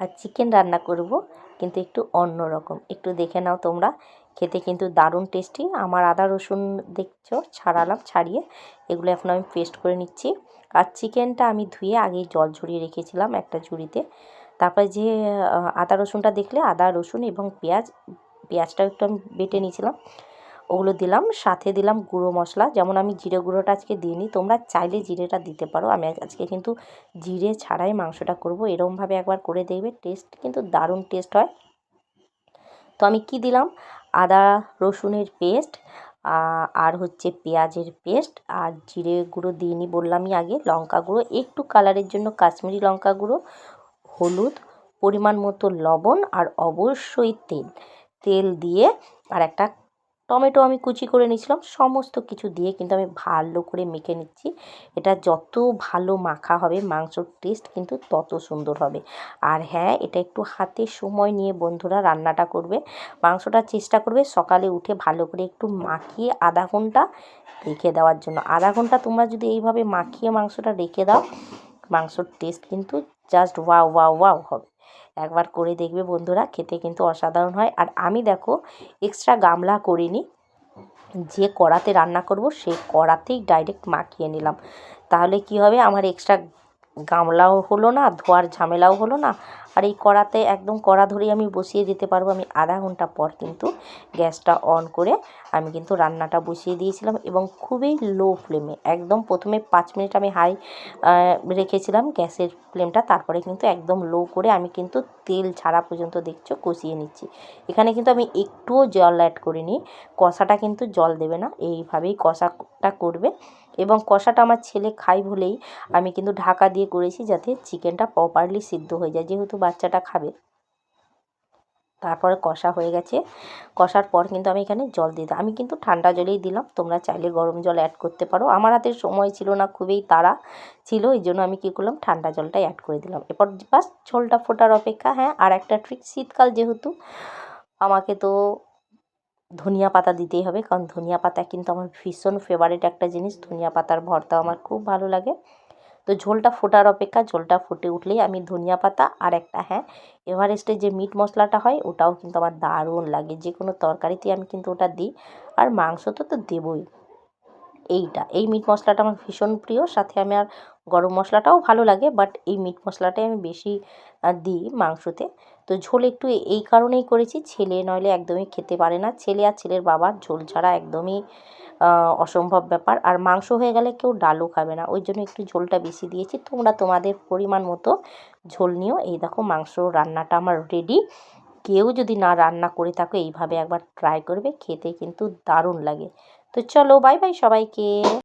আর chicken রান্না করব, কিন্তু একটু অন্য রকম। একটু দেখে নাও তোমরা। খেতে কিন্তু দারুণ টেস্টি আমার আদা, রসুন দেখছ, ছাড়ালাম, ছাড়িয়ে। এগুলো এখন আমি পেস্ট করে নিচ্ছি। আর চিকেনটা আমি ধুয়ে আগেই জল ঝরিয়ে রেখেছিলাম একটা ঝুড়িতে। তারপরে যে আদা, রসুনটা দেখলে আদা, রসুন এবং পেঁয়াজ, পেঁয়াজটাও একটু আমি বেটে নিয়েছিলাম। ওগুলো দিলাম, সাথে দিলাম গুঁড়ো মশলা। যেমন আমি জিরে গুঁড়োটা আজকে দিইনি, তোমরা চাইলে জিরেটা দিতে পারো। আমি আজকে কিন্তু জিরে ছাড়াই মাংসটা করব। এরমভাবে একবার করে দেখবে, টেস্ট কিন্তু দারুণ টেস্ট হয়। তো আমি কি দিলাম? আদা, রসুনের পেস্ট আর হচ্ছে পেঁয়াজের পেস্ট, আর জিরে গুঁড়ো দিইনি বললামই আগে, লঙ্কা গুঁড়ো, একটু কালারের জন্য কাশ্মীরি লঙ্কা গুঁড়ো, হলুদ, পরিমাণ মতো লবণ, আর অবশ্যই তেল। তেল দিয়ে আর একটা টমেটো আমি কুচি করে নিয়েছিলাম, সমস্ত কিছু দিয়ে কিন্তু আমি ভালো করে মেখে নিচ্ছি। এটা যত ভালো মাখা হবে, মাংসর টেস্ট কিন্তু তত সুন্দর হবে। আর হ্যাঁ এটা একটু হাতে সময় নিয়ে বন্ধুরা রান্নাটা করবে। মাংসটা চেষ্টা করবে সকালে উঠে ভালো করে একটু মাখিয়ে আধা ঘণ্টা রেখে দেওয়ার জন্য। আধা ঘণ্টা তোমরা যদি এইভাবে মাখিয়ে মাংসটা রেখে দাও, মাংসর টেস্ট কিন্তু জাস্ট ওয়াও ওয়াও ওয়াও হবে। একবার করে দেখবে বন্ধুরা, খেতে কিন্তু অসাধারণ হয়। আর আমি দেখো এক্সট্রা গামলা করিনি। যে কড়াতে রান্না করব সেই কড়াতেই ডাইরেক্ট মাখিয়ে নিলাম। তাহলে কি হবে? আমার এক্সট্রা গামলাও হলো না, ধোয়ার ঝামেলাও হলো না। আর এই কড়াতে একদম কড়া ধরেই আমি বসিয়ে দিতে পারব। আমি আধা ঘণ্টা পর কিন্তু গ্যাসটা অন করে আমি কিন্তু রান্নাটা বসিয়ে দিয়েছিলাম এবং খুবই লো ফ্লেমে একদম প্রথমে পাঁচ মিনিট আমি হাই রেখেছিলাম গ্যাসের ফ্লেমটা। তারপরে কিন্তু একদম লো করে আমি কিন্তু তেল ছাড়া পর্যন্ত দেখছ কষিয়ে নিচ্ছি। এখানে কিন্তু আমি একটুও জল অ্যাড করিনি। কষাটা কিন্তু জল দেবে না। এইভাবেই কষাটা করবে এবং কষাটা আমার ছেলে খাই বলেই আমি কিন্তু ঢাকা দিয়ে করেছি যাতে চিকেনটা প্রপারলি সিদ্ধ হয়ে যায়। যেহেতু বাচ্চাটা খাবে। তারপরে কষা হয়ে গেছে। কষার পর কিন্তু আমি এখানে জল দিয়ে আমি কিন্তু ঠান্ডা জলেই দিলাম। তোমরা চাইলে গরম জল অ্যাড করতে পারো। আমার হাতে সময় ছিল না, খুবই তাড়া ছিল, এই জন্য আমি কী করলাম, ঠান্ডা জলটাই অ্যাড করে দিলাম। এরপর বাস ঝোলটা ফোটার অপেক্ষা হ্যাঁ আর একটা ট্রিক শীতকাল যেহেতু, আমাকে তো ধনিয়া পাতা দিতেই হবে, কারণ ধনিয়া পাতা কিন্তু আমার ভীষণ ফেভারিট একটা জিনিস। ধনিয়া পাতার ভর্তা আমার খুব ভালো লাগে। তো ঝোলটা ফোটার অপেক্ষা ঝোলটা ফুটে উঠলেই আমি ধনিয়া পাতা আর একটা হ্যাঁ এভারেস্টে যে মিট মশলাটা হয় ওটাও কিন্তু আমার দারুণ লাগে। যে কোনো তরকারিতেই আমি কিন্তু ওটা দিই। আর মাংস তো তো দেবই। এইটা, এই মিট মশলাটা আমার ভীষণ প্রিয়। সাথে আমি আর গরম মশলাটাও ভালো লাগে বাট এই মিট মশলাটাই আমি বেশি দিই মাংসতে। তো ঝোল একটু এই কারণেই করেছি, ছেলে নইলে একদমই খেতে পারে না। ছেলে আর ছেলের বাবার ঝোল ছাড়া একদমই অসম্ভব ব্যাপার। আর মাংস হয়ে গেলে কেউ ডালও খাবে না, ওই জন্য একটু ঝোলটা বেশি দিয়েছি। তোমরা তোমাদের পরিমাণ মতো ঝোল নিও। এই দেখো মাংস রান্নাটা আমার রেডি কেউ যদি না রান্না করে থাকো, এইভাবে একবার ট্রাই করবে, খেতে কিন্তু দারুণ লাগে। তো চলো বাই বাই সবাইকে।